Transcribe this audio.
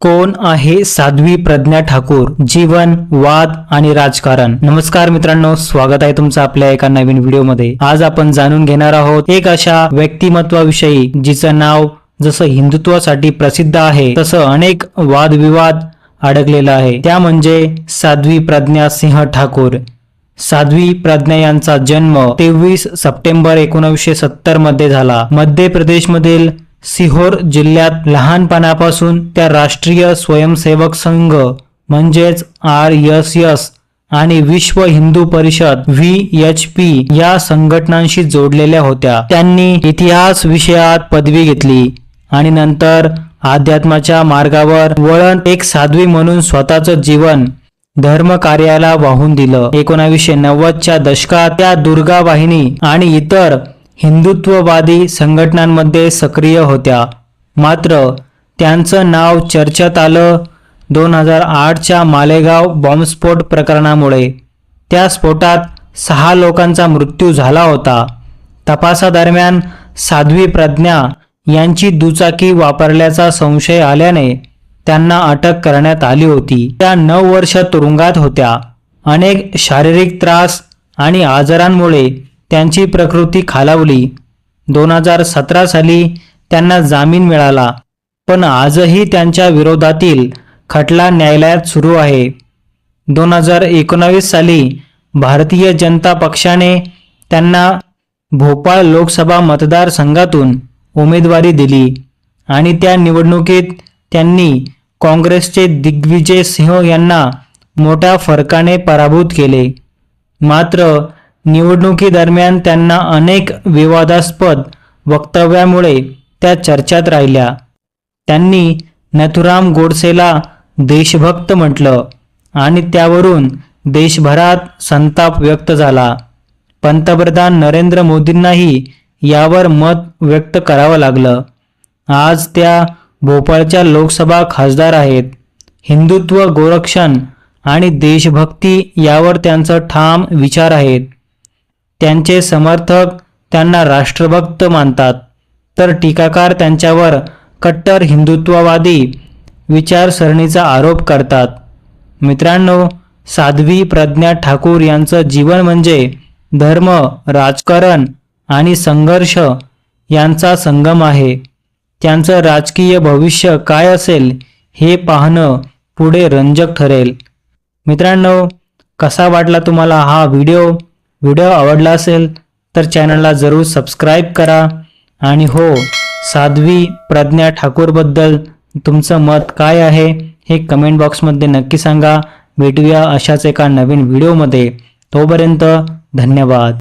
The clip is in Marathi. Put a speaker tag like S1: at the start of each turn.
S1: कोण आहे साध्वी प्रज्ञा ठाकूर? जीवन वाद आणि राजकारण. नमस्कार मित्रांनो स्वागत आहे तुमचं आपल्या एका नवीन व्हिडिओमध्ये. आज आपण जाणून घेणार आहोत एक अशा व्यक्तिमत्वाविषयी जिचं नाव जसं हिंदुत्वासाठी प्रसिद्ध आहे तसं अनेक वादविवाद अडकलेलं आहे. त्या म्हणजे साध्वी प्रज्ञा सिंह ठाकूर. साध्वी प्रज्ञा यांचा जन्म तेवीस सप्टेंबर एकोणीसशे सत्तरमध्ये झाला. मध्य प्रदेशमधील सिहोर जिल्ह्यात लहानपणापासून त्या राष्ट्रीय स्वयंसेवक संघ म्हणजेच आर एस एस आणि विश्व Hindu Parishad V H P या संघटनांशी जोडलेल्या होत्या. त्यांनी इतिहास विषयात पदवी घेतली आणि नंतर अध्यात्माच्या मार्गावर वळण एक साध्वी म्हणून स्वतःचं जीवन धर्म कार्याला वाहून दिलं. एकोणावीसशे नव्वदच्या दशकात त्या दुर्गा वाहिनी आणि इतर हिंदुत्ववादी संघटनांमध्ये सक्रिय होत्या. मात्र त्यांचं नाव चर्चेत आलं दोन हजार आठच्या मालेगाव बॉम्बस्फोट प्रकरणामुळे. त्या स्फोटात सहा लोकांचा मृत्यू झाला होता. तपासादरम्यान साध्वी प्रज्ञा यांची दुचाकी वापरल्याचा संशय आल्याने त्यांना अटक करण्यात आली होती. त्या नऊ वर्ष तुरुंगात होत्या. अनेक शारीरिक त्रास आणि आजारांमुळे त्यांची प्रकृती खालावली. दोन हजार सतरा साली त्यांना जामीन मिळाला. पण आजही त्यांच्या विरोधातील खटला न्यायालयात सुरू आहे. दोन हजार एकोणावीस साली भारतीय जनता पक्षाने त्यांना भोपाळ लोकसभा मतदारसंघातून उमेदवारी दिली आणि त्या निवडणुकीत त्यांनी काँग्रेसचे दिग्विजय सिंह यांना मोठ्या फरकाने पराभूत केले. मात्र निवडणुकीदरम्यान त्यांना अनेक विवादास्पद वक्तव्यामुळे त्या चर्चेत राहिल्या. त्यांनी नथुराम गोडसेला देशभक्त म्हटलं आणि त्यावरून देशभरात संताप व्यक्त झाला. पंतप्रधान नरेंद्र मोदींनाही यावर मत व्यक्त करावं लागलं. आज त्या भोपाळच्या लोकसभा खासदार आहेत. हिंदुत्व गोरक्षण आणि देशभक्ती यावर त्यांचं ठाम विचार आहेत. त्यांचे समर्थक त्यांना राष्ट्रभक्त मानतात. तर टीकाकार त्यांच्यावर कट्टर हिंदुत्ववादी विचारसरणीचा आरोप करतात. मित्रांनो साध्वी प्रज्ञा ठाकूर यांचं जीवन म्हणजे धर्म राजकारण आणि संघर्ष यांचा संगम आहे. त्यांचं राजकीय भविष्य काय असेल हे पाहणं पुढे रंजक ठरेल. मित्रांनो कसा वाटला तुम्हाला हा व्हिडिओ? व्हिडिओ आवडला असेल तर चॅनलला जरूर सबस्क्राईब करा. आणि हो साध्वी प्रज्ञा ठाकूरबद्दल तुमचं मत काय आहे हे कमेंट बॉक्समध्ये नक्की सांगा. भेटूया अशाच एका नवीन व्हिडिओमध्ये. तोपर्यंत धन्यवाद.